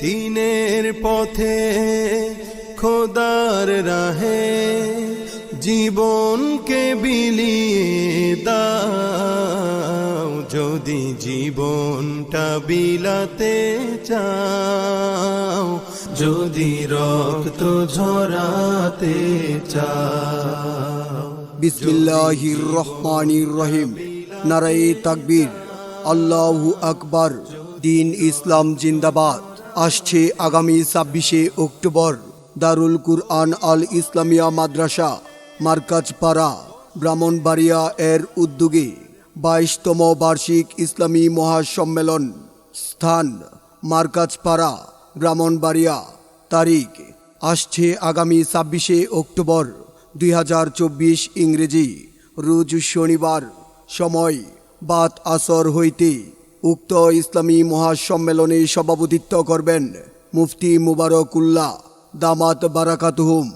দিনের পথে খোদার রাহে জীবনকে বিলিয়ে দাও। যদি জীবনটা বিলাতে চাও, যদি রক্ত ঝরাতে চাও। বিসমিল্লাহির রহমানির রহিম। নারাই তাকবীর। আল্লাহু আকবার। দিন ইসলাম জিন্দাবাদ। আসছে আগামী ছাব্বিশে অক্টোবর। দারুল কুরআন আল ইসলামিয়া মাদ্রাসা, মার্কাজপাড়া, ব্রাহ্মণবাড়িয়া এর উদ্যোগে বাইশতম বার্ষিক ইসলামী মহাসম্মেলন স্থান, মার্কাজপাড়া, ব্রাহ্মণবাড়িয়া। তারিখ, আসছে আগামী ছাব্বিশে অক্টোবর, দুই হাজার চব্বিশ ইংরেজি। রোজ শনিবার, সময়, বাত আসর হইতে উক্ত ইসলামী মহাসম্মেলনে সভাপতিত্ব করবেন মুফতি মুবারক মুবারকুল্লাহ দামাত বারাকাতুহুম,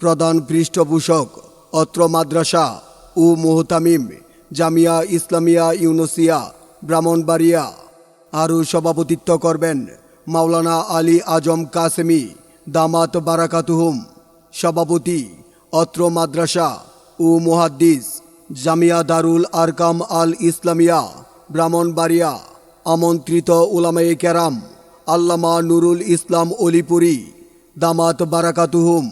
প্রধান পৃষ্ঠপোষক, অত্র মাদ্রাসা ও মোহতামিম, জামিয়া ইসলামিয়া ইউনুসিয়া, ব্রাহ্মণবাড়িয়া। আরও সভাপতিত্ব করবেন মাওলানা আলী আজম কাসেমি, দামাত বারাকাতুহুম, সভাপতি, অত্র মাদ্রাসা ও মোহাদ্দিস, জামিয়া দারুল আরকাম আল ইসলামিয়া। ব্রাহ্মণবাড়িয়া, আমন্ত্রিত উলামায়ে কেরাম, আল্লামা নুরুল ইসলাম অলিপুরি, দামাত বারাকাতুহুম,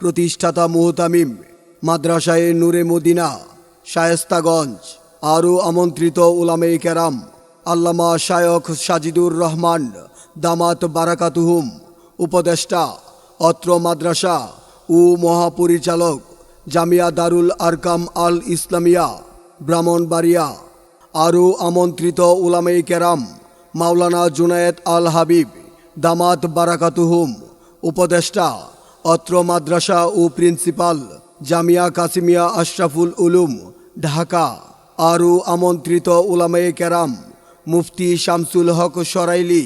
প্রতিষ্ঠাতা মুহতামিম, মাদ্রাসায়ে নূরে মদিনা, শায়েস্তাগঞ্জ, আরও আমন্ত্রিত উলামায়ে কেরাম, আল্লামা শায়খ সাজিদুর রহমান, দামাত বারাকাতুহুম, উপদেষ্টা, অত্র মাদ্রাসা ও মহাপরিচালক জামিয়া দারুল আরকাম আল ইসলামিয়া, ব্রাহ্মণবাড়িয়া। আরও আমন্ত্রিত উলামাই কেরাম, মাওলানা জুনায়েদ আল হাবিব, দামাত বারাকাতুহুম, উপদেষ্টা, অত্র মাদ্রাসা ও প্রিন্সিপাল, জামিয়া কাসিমিয়া আশরাফুল উলুম, ঢাকা। আরও আমন্ত্রিত উলামায়ে কেরাম, মুফতি শামসুল হক সরাইলি,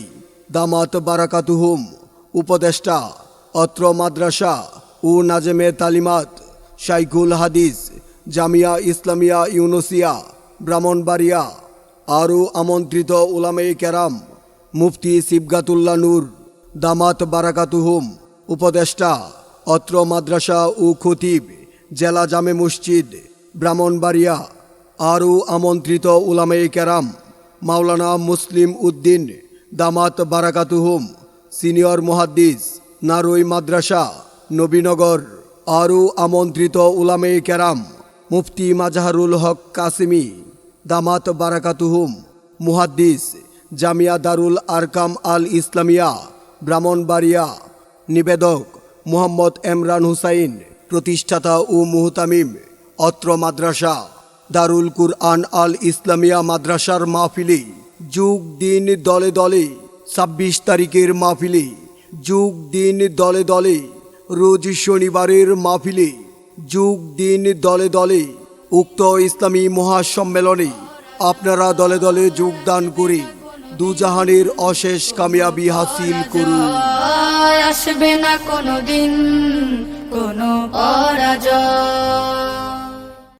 দামাত বারাকাতুহুম, উপদেষ্টা, অত্র মাদ্রাসা ও নাজেমে তালিমাত, শাইখুল হাদিস, জামিয়া ইসলামিয়া ইউনুসিয়া ব্রাহ্মণবাড়িয়া। আরও আমন্ত্রিত উলামে কেরাম, মুফতি সিবগাতুল্লা নূর, দামাত বারাকাতুহুম, উপদেষ্টা, অত্র মাদ্রাসা ও খতিব, জেলা জামে মসজিদ, ব্রাহ্মণবাড়িয়া। আরও আমন্ত্রিত উলামে কেরাম, মাওলানা মুসলিম উদ্দিন, দামাত বারাকাতুহুম, সিনিয়র মুহাদ্দিস, নারুই মাদ্রাসা, নবীনগর। আরও আমন্ত্রিত উলামে কেরাম, মুফতি মাজাহারুল হক কাসিমি। দামাত বারাকাতুহুম। মুহাদ্দিস জামিয়া দারুল আরকাম আল ইসলামিয়া, ব্রাহ্মণবাড়িয়া। নিবেদক মোহাম্মদ এমরান হুসাইন, প্রতিষ্ঠাতা ও মুহতামিম, অত্র মাদ্রাসা, দারুল কুরআন আল ইসলামিয়া মাদ্রাসার মাহফিলি, যুগ দিন দলে দলে, ছাব্বিশ তারিখের মাহফিলি, যুগ দিন দলে দলে, রোজ শনিবারের মাহফিলে, যুগ দিন দলে দলে। উক্ত ইসলামী মহাসম্মেলনে আপনারা দলে দলে যোগদান করে দুজাহানের অশেষ কামিয়াবি হাসিল করুন। আসবে না কোনো দিন কোনো পরাজয়।